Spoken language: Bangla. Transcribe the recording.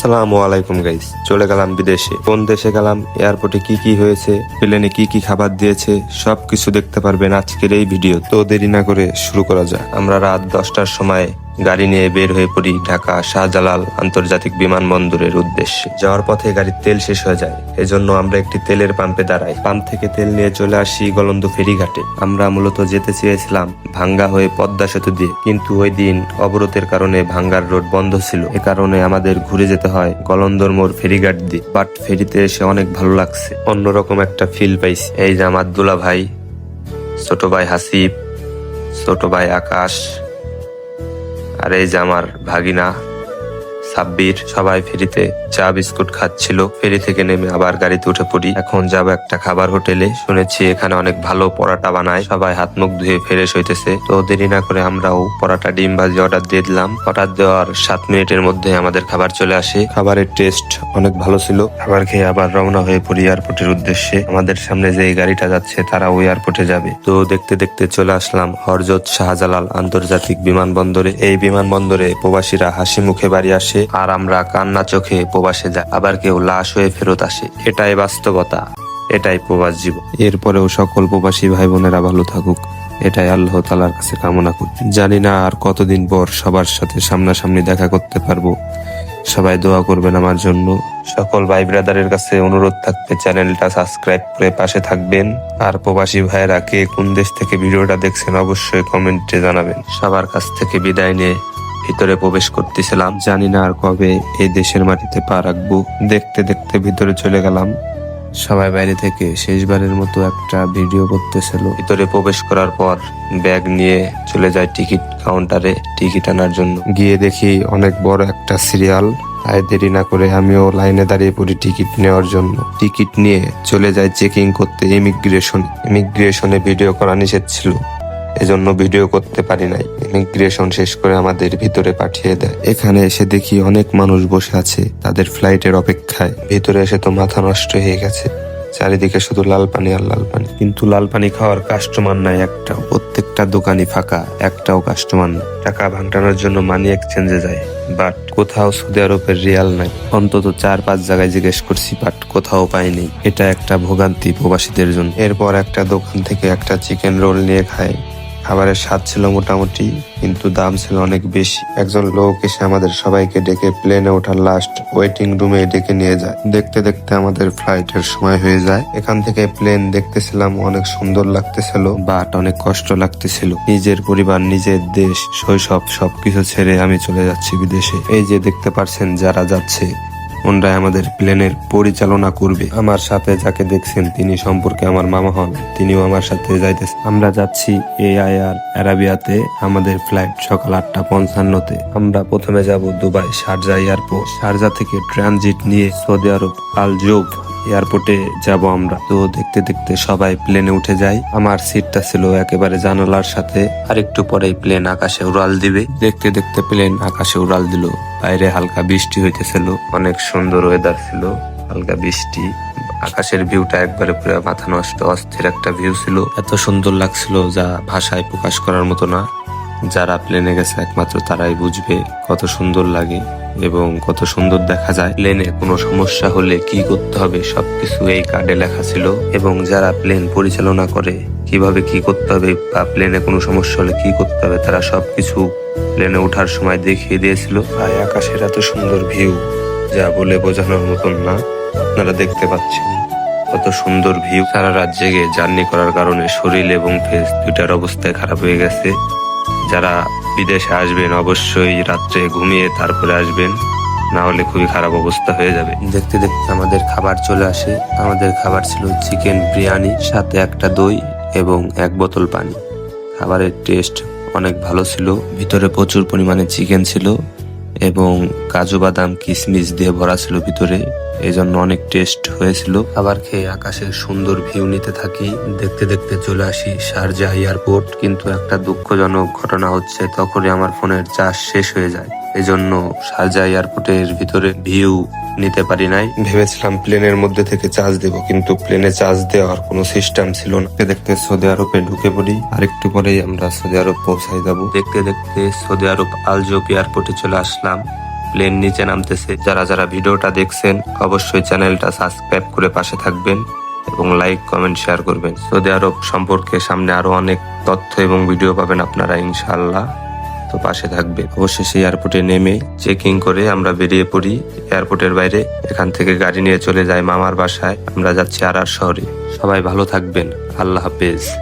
আসসালামু আলাইকুম গাইস চলে গেলাম বিদেশে। কোন দেশে গেলাম? এয়ারপোর্টে কি কি হয়েছে? প্লেনে কি কি খাবার দিয়েছে? সব কিছু দেখতে পারবেন আজকের এই ভিডিও তো দেরি না করে শুরু করা যাক। আমরা রাত দশটার সময় গাড়ি নিয়ে বের হয়ে পড়ি ঢাকা শাহজালাল আন্তর্জাতিক বিমানবন্দরের উদ্দেশ্যে। যাওয়ার পথে গাড়ির তেল শেষ হয়ে যায়। এজন্য আমরা একটি তেলের পাম্পে দাঁড়াই। পাম্প থেকে তেল নিয়ে চলে আসি গলন্দ ফেরিঘাটে। আমরা মূলত যেতে চেয়েছিলাম ভাঙ্গা হয়ে পদ্মা সেতু দিয়ে। কিন্তু ওই দিন অবরোধের কারণে ভাঙ্গার রোড বন্ধ ছিল। এ কারণে আমাদের ঘুরে যেতে হয় গলন্দর মোড় ফেরিঘাট দিয়ে। বাট ফেরিতে এসে অনেক ভালো লাগছে। অন্যরকম একটা ফিল পাইছি। এই যে আমার দুলা ভাই ছোট ভাই হাসিব, ছোট ভাই আকাশ। আর এই যে আমার ভাগিনা সাব্বির সবাই ফেরিতে চা বিস্কুট খাচ্ছিল। ফেরি থেকে নেমে আবার গাড়িতে উঠে পড়ি। এখন যাব একটা খাবার হোটেলে। শুনেছি এখানে অনেক ভালো পরাটা বানায়। সবাই হাত মুখ ধুয়ে ফ্রেশ হইতেছে। তো দেরি না করে আমরাও পরাটা ডিম ভাজি অর্ডার দিয়ে দিলাম। অর্ডার দেওয়ার সাত মিনিটের মধ্যে আমাদের খাবার চলে আসে। খাবারের টেস্ট অনেক ভালো ছিল। খাবার খেয়ে আবার রওনা হয়ে পড়ি এয়ারপোর্টের উদ্দেশ্যে। আমাদের সামনে যে গাড়িটা যাচ্ছে, তারা ওই এয়ারপোর্টে যাবে। তো দেখতে দেখতে চলে আসলাম হরজত শাহজালাল আন্তর্জাতিক বিমানবন্দরে। এই বিমানবন্দরে প্রবাসীরা হাসি মুখে বাড়ি আসে। আর আমরা কান্না চোখে প্রবাসে যাই। আবার কেউ লাশ হয়ে ফেরত আসে। এটাই বাস্তবতা। এটাই প্রবাস জীবন। এরপরেও সকল প্রবাসী ভাই বোনেরা ভালো থাকুক। এটাই আল্লাহ তালার কাছে কামনা করি। জানি না আর কতদিন পর সবার সাথে সামনাসামনি দেখা করতে পারব। সবাই দোয়া করবেন আমার জন্য। সকল ভাই ব্রাদারের কাছে অনুরোধ থাকবে, চ্যানেলটা সাবস্ক্রাইব করে পাশে থাকবেন। আর প্রবাসী ভাইয়েরা কে কোন দেশ থেকে ভিডিওটা দেখছেন অবশ্যই কমেন্টে জানাবেন। সবার কাছ থেকে বিদায় নিয়ে ভিতরে প্রবেশ করতেছিলাম। জানি না আর কবে এই দেশের মাটিতে পা রাখব। দেখতে দেখতে ভিতরে চলে গেলাম। সবাই বাইরে থেকে শেষবারের মতো একটা ভিডিও করতেছিল। ভিতরে প্রবেশ করার পর ব্যাগ নিয়ে চলে যায় টিকিট কাউন্টারে টিকিট আনার জন্য। গিয়ে দেখি অনেক বড় একটা সিরিয়াল। তাই দেরি না করে আমিও লাইনে দাঁড়িয়ে পড়ি টিকিট নেওয়ার জন্য। টিকিট নিয়ে চলে যায় চেকিং করতে ইমিগ্রেশন। ইমিগ্রেশনে ভিডিও করা নিষেধ ছিল। এজন্য ভিডিও করতে পারি নাই। ইমিগ্রেশন শেষ করে আমাদের ভিতরে পাঠিয়ে দেয়। এখানে এসে দেখি অনেক মানুষ বসে আছে, তাদের ফ্লাইটের অপেক্ষায়। ভিতরে এসে তো মাথা নষ্ট হয়ে গেছে। চারিদিকে শুধু লাল পানি আর লাল পানি কিন্তু লাল পানি খাওয়ার কাস্টমার নাই একটাও। প্রত্যেকটা দোকানই ফাঁকা, একটাও কাস্টমার নাই। টাকা ভাঙটানোর জন্য মানি এক্সচেঞ্জে যায়। বাট কোথাও সৌদি আরবের রিয়াল নাই। অন্তত চার, পাঁচ জায়গায় জিজ্ঞেস করছি, বাট কোথাও পাইনি। এটা একটা ভোগান্তি প্রবাসীদের জন্য। এরপর একটা দোকান থেকে একটা চিকেন রোল নিয়ে খায়। খাবারের স্বাদ ছিল মোটামুটি, কিন্তু দাম ছিল অনেক বেশি। একজন লোক এসে আমাদের সবাইকে ডেকে প্লেনে ওঠার লাস্ট ওয়েটিং রুমে ডেকে নিয়ে যায়। দেখতে দেখতে আমাদের ফ্লাইটের সময় হয়ে যায়। এখান থেকে প্লেন দেখতেছিলাম, অনেক সুন্দর লাগতেছিল বাট অনেক কষ্ট লাগতেছিল। নিজের পরিবার, নিজের দেশ, শৈশব সবকিছু ছেড়ে আমি চলে যাচ্ছি বিদেশে। এই যে দেখতে পারছেন যারা যাচ্ছে ওনরাই আমাদের প্লেনের পরিচালনা করবে। আমার সাথে যাকে দেখছেন তিনি সম্পর্কে আমার মামা হন, তিনিও আমার সাথে যাইতেছে আমরা যাচ্ছি এআইআর অ্যারাবিয়াতে, আমাদের ফ্লাইট সকাল আটটা পঞ্চান্নতে। আমরা প্রথমে যাব দুবাই শারজা এয়ারপোর্ট। শারজা থেকে ট্রানজিট নিয়ে সৌদি আরব আল জোব। এয়ারপোর্টে যাব আমরা। তো দেখতে দেখতে সবাই প্লেনে উঠে যাই। আমার সিটটা ছিল একেবারে জানালার সাথে। আর একটু পরেই প্লেন আকাশে উড়াল দিবে। দেখতে দেখতে প্লেন আকাশে উড়াল দিল। বাইরে হালকা বৃষ্টি হইতেছিল। অনেক সুন্দর ওয়েদার ছিল। হালকা বৃষ্টি। আকাশের ভিউটা একবারে পুরো মাথা নষ্ট, অস্থির একটা ভিউ ছিল। এত সুন্দর লাগছিল যা ভাষায় প্রকাশ করার মতো না। যারা প্লেনে গেছে একমাত্র তারাই বুঝবে কত সুন্দর লাগে। এবং কত সুন্দর দেখা যায়। প্লেনে কোনো সমস্যা হলে কি করতে হবে সবকিছু এই কার্ডে লেখা ছিল। এবং যারা প্লেন পরিচালনা করে, কীভাবে কি করতে হবে বা প্লেনে কোনো সমস্যা হলে কি করতে হবে, তারা সবকিছু প্লেনে ওঠার সময় দেখিয়ে দিয়েছিল। আর আকাশের এত সুন্দর ভিউ যা বলে বোঝানোর মতন না। আপনারা দেখতে পাচ্ছেন কত সুন্দর ভিউ সারা রাত জেগে জার্নি করার কারণে শরীর এবং ফেস দুইটার অবস্থায় খারাপ হয়ে গেছে। যারা বিদেশে আসবেন, অবশ্যই রাত্রে ঘুমিয়ে তারপরে আসবেন। না হলে খুবই খারাপ অবস্থা হয়ে যাবে। দেখতে দেখতে আমাদের খাবার চলে আসে। আমাদের খাবার ছিল চিকেন বিরিয়ানি, সাথে একটা দই এবং এক বোতল পানি। খাবারের টেস্ট অনেক ভালো ছিল। ভিতরে প্রচুর পরিমাণে চিকেন ছিল এবং কাজু বাদাম কিশমিশ দিয়ে ভরা ছিল ভিতরে। এই জন্য অনেক টেস্ট হয়েছিল। খাবার খেয়ে আকাশের সুন্দর ভিউ নিতে থাকি। দেখতে দেখতে চলে আসি শারজা এয়ারপোর্ট কিন্তু একটা দুঃখজনক ঘটনা হচ্ছে, তখনই আমার ফোনের চার্জ শেষ হয়ে যায়। এজন্য শারজা এয়ারপোর্টের ভিতরে ভিউ নিতে পারি নাই। ভেবেছিলাম প্লেনের মধ্যে থেকে চার্জ দেব, কিন্তু প্লেনে চার্জ দেওয়ার কোনো সিস্টেম ছিল না। দেখতে সৌদি আরবে ঢুকে পড়ি। আর একটু পরেই আমরা সৌদি আরব পৌঁছাই যাব। দেখতে দেখতে সৌদি আরব আলজোপ এয়ারপোর্টে চলে আসলাম। প্লেন নিচে নামতেছে। যারা যারা ভিডিওটা দেখছেন, অবশ্যই চ্যানেলটা সাবস্ক্রাইব করে পাশে থাকবেন এবং লাইক, কমেন্ট, শেয়ার করবেন। সৌদি আরব সম্পর্কে সামনে আরও অনেক তথ্য এবং ভিডিও পাবেন আপনারা, ইনশাআল্লাহ। তো পাশে থাকবে। অবশেষে এয়ারপোর্টে নেমে চেকিং করে আমরা বেরিয়ে পড়ি। এয়ারপোর্টের বাইরে এখান থেকে গাড়ি নিয়ে চলে যাই মামার বাসায়। আমরা যাচ্ছি আরার শহরে। সবাই ভালো থাকবেন। আল্লাহ হাফেজ।